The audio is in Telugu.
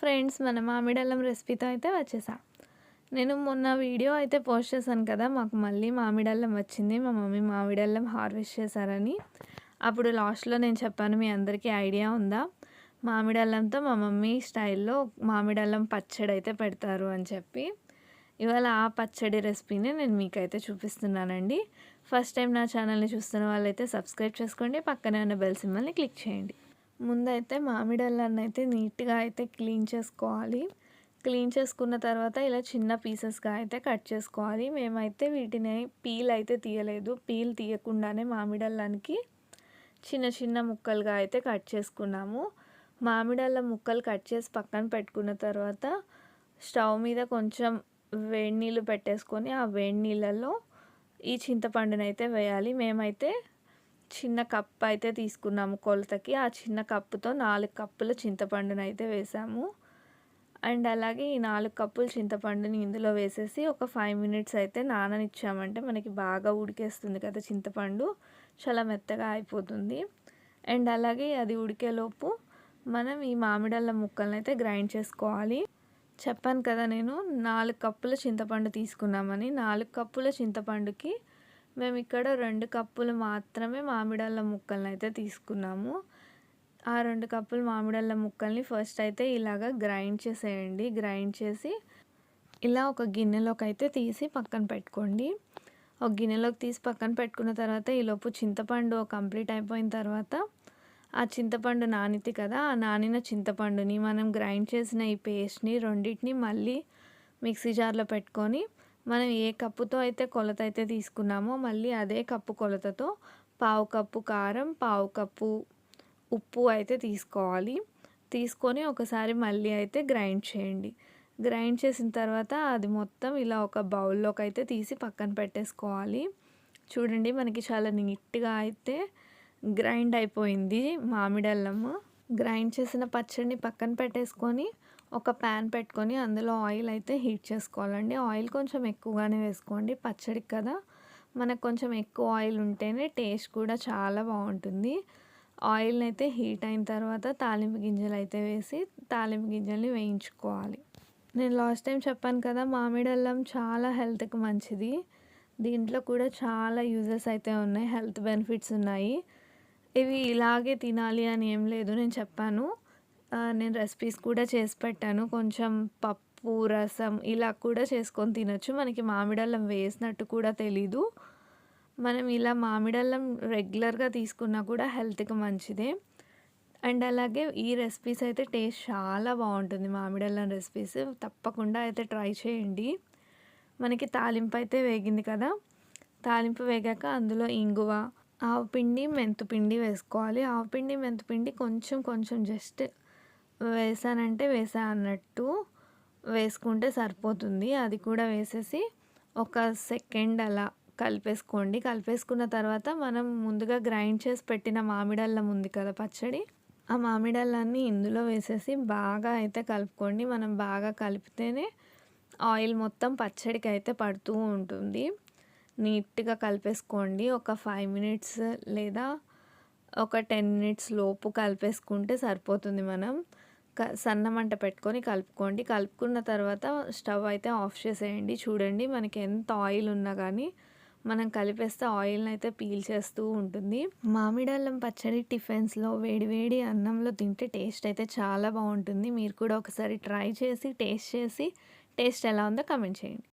ఫ్రెండ్స్ మన మామిడల్లం రెసిపీతో అయితే వచ్చేసా. నేను మొన్న వీడియో అయితే పోస్ట్ చేశాను కదా మాకు మళ్ళీ మామిడల్లం వచ్చింది మా మమ్మీ మామిడల్లం హార్వెస్ట్ చేశారని. అప్పుడు లాస్ట్లో నేను చెప్పాను మీ అందరికీ ఐడియా ఉందా? మామిడల్లంతో మా మమ్మీ స్టైల్లో మామిడల్లం పచ్చడి అయితే పెడతారు అని చెప్పి. ఇవాళ ఆ పచ్చడి రెసిపీని నేను మీకైతే చూపిస్తున్నానండి. ఫస్ట్ టైం నా ఛానల్ని చూస్తున్న వాళ్ళైతే సబ్స్క్రైబ్ చేసుకోండి పక్కనే ఉన్న బెల్ సింబల్ని క్లిక్ చేయండి. ముందైతే మామిడల్లాన్ని అయితే నీట్గా అయితే క్లీన్ చేసుకోవాలి. క్లీన్ చేసుకున్న తర్వాత ఇలా చిన్న పీసెస్గా అయితే కట్ చేసుకోవాలి. మేమైతే వీటిని పీల్ అయితే తీయలేదు. పీల్ తీయకుండానే మామిడల్లానికి చిన్న చిన్న ముక్కలుగా అయితే కట్ చేసుకున్నాము. మామిడల్ల ముక్కలు కట్ చేసి పక్కన పెట్టుకున్న తర్వాత స్టవ్ మీద కొంచెం వేడి నీళ్ళు పెట్టేసుకొని ఆ వేడి నీళ్ళల్లో ఈ చింతపండునైతే వేయాలి. మేమైతే చిన్న కప్ అయితే తీసుకున్నాము కొలతకి. ఆ చిన్న కప్పుతో నాలుగు కప్పుల చింతపండును అయితే వేసాము. అండ్ అలాగే ఈ నాలుగు కప్పుల చింతపండుని ఇందులో వేసేసి ఒక ఫైవ్ మినిట్స్ అయితే నాననిచ్చామంటే మనకి బాగా ఉడికేస్తుంది కదా చింతపండు. చాలా మెత్తగా అయిపోతుంది. అండ్ అలాగే అది ఉడికేలోపు మనం ఈ మామిడల్ల ముక్కలను అయితే గ్రైండ్ చేసుకోవాలి. చెప్పాను కదా నేను నాలుగు కప్పుల చింతపండు తీసుకున్నామని. నాలుగు కప్పుల చింతపండుకి మేము ఇక్కడ రెండు కప్పులు మాత్రమే మామిడల్ల ముక్కలను అయితే తీసుకున్నాము. ఆ రెండు కప్పులు మామిడల్ల ముక్కల్ని ఫస్ట్ అయితే ఇలాగ గ్రైండ్ చేసేయండి. గ్రైండ్ చేసి ఇలా ఒక గిన్నెలోకి అయితే తీసి పక్కన పెట్టుకోండి. ఒక గిన్నెలోకి తీసి పక్కన పెట్టుకున్న తర్వాత ఈలోపు చింతపండు కంప్లీట్ అయిపోయిన తర్వాత ఆ చింతపండు నానితి కదా ఆ నానిన చింతపండుని మనం గ్రైండ్ చేసిన ఈ పేస్ట్ని రెండింటిని మళ్ళీ మిక్సీ జార్లో పెట్టుకొని మనం ఏ కప్పుతో అయితే కొలత అయితే తీసుకున్నామో మళ్ళీ అదే కప్పు కొలతతో పావు కప్పు కారం పావు కప్పు ఉప్పు అయితే తీసుకోవాలి. తీసుకొని ఒకసారి మళ్ళీ అయితే గ్రైండ్ చేయండి. గ్రైండ్ చేసిన తర్వాత అది మొత్తం ఇలా ఒక బౌల్లోకి అయితే తీసి పక్కన పెట్టేసుకోవాలి. చూడండి మనకి చాలా నీట్గా అయితే గ్రైండ్ అయిపోయింది మామిడల్లము గ్రైండ్ చేసిన పచ్చడిని పక్కన పెట్టేసుకొని ఒక ప్యాన్ పెట్టుకొని అందులో ఆయిల్ అయితే హీట్ చేసుకోవాలండి. ఆయిల్ కొంచెం ఎక్కువగానే వేసుకోండి. పచ్చడికి కదా. మనకు కొంచెం ఎక్కువ ఆయిల్ ఉంటేనే టేస్ట్ కూడా చాలా బాగుంటుంది. ఆయిల్ని అయితే హీట్ అయిన తర్వాత తాలింపు గింజలు అయితే వేసి తాలింపు గింజల్ని వేయించుకోవాలి. నేను లాస్ట్ టైం చెప్పాను కదా మామిడల్లం చాలా హెల్త్కి మంచిది. దీంట్లో కూడా చాలా యూజెస్ అయితే ఉన్నాయి. హెల్త్ బెనిఫిట్స్ ఉన్నాయి. ఇవి ఇలాగే తినాలి అని ఏం లేదు. నేను చెప్పాను. నేను రెసిపీస్ కూడా చేసి పెట్టాను. కొంచెం పప్పు రసం ఇలా కూడా చేసుకొని తినొచ్చు. మనకి మామిడల్లం వేసినట్టు కూడా తెలీదు. మనం ఇలా మామిడల్లం రెగ్యులర్గా తీసుకున్నా కూడా హెల్త్కి మంచిదే. అండ్ అలాగే ఈ రెసిపీస్ అయితే టేస్ట్ చాలా బాగుంటుంది. మామిడల్లం రెసిపీస్ తప్పకుండా అయితే ట్రై చేయండి. మనకి తాలింపు అయితే వేగింది కదా. తాలింపు వేగాక అందులో ఇంగువ ఆవు పిండి మెంతుపిండి వేసుకోవాలి. ఆవు పిండి మెంతుపిండి కొంచెం కొంచెం జస్ట్ వేసానంటే వేసా అన్నట్టు వేసుకుంటే సరిపోతుంది. అది కూడా వేసేసి ఒక సెకండ్ అలా కలిపేసుకోండి. కలిపేసుకున్న తర్వాత మనం ముందుగా గ్రైండ్ చేసి పెట్టిన మామిడల్లం ఉంది కదా పచ్చడి. ఆ మామిడల్లాన్ని ఇందులో వేసేసి బాగా అయితే కలుపుకోండి. మనం బాగా కలిపితేనే ఆయిల్ మొత్తం పచ్చడికి అయితే పడుతూ ఉంటుంది. నీట్గా కలిపేసుకోండి. ఒక ఫైవ్ మినిట్స్ లేదా ఒక టెన్ మినిట్స్ లోపు కలిపేసుకుంటే సరిపోతుంది మనం. సన్న మంట పెట్టుకొని కలుపుకోండి. కలుపుకున్న తర్వాత స్టవ్ అయితే ఆఫ్ చేసేయండి. చూడండి మనకి ఎంత ఆయిల్ ఉన్నా కానీ మనం కలిపేస్తే ఆయిల్ని అయితే పీల్ చేస్తూ ఉంటుంది. మామిడల్లం పచ్చడి టిఫిన్స్లో వేడివేడి అన్నంలో తింటే టేస్ట్ అయితే చాలా బాగుంటుంది. మీరు కూడా ఒకసారి ట్రై చేసి టేస్ట్ చేసి టేస్ట్ ఎలా ఉందో కమెంట్ చేయండి.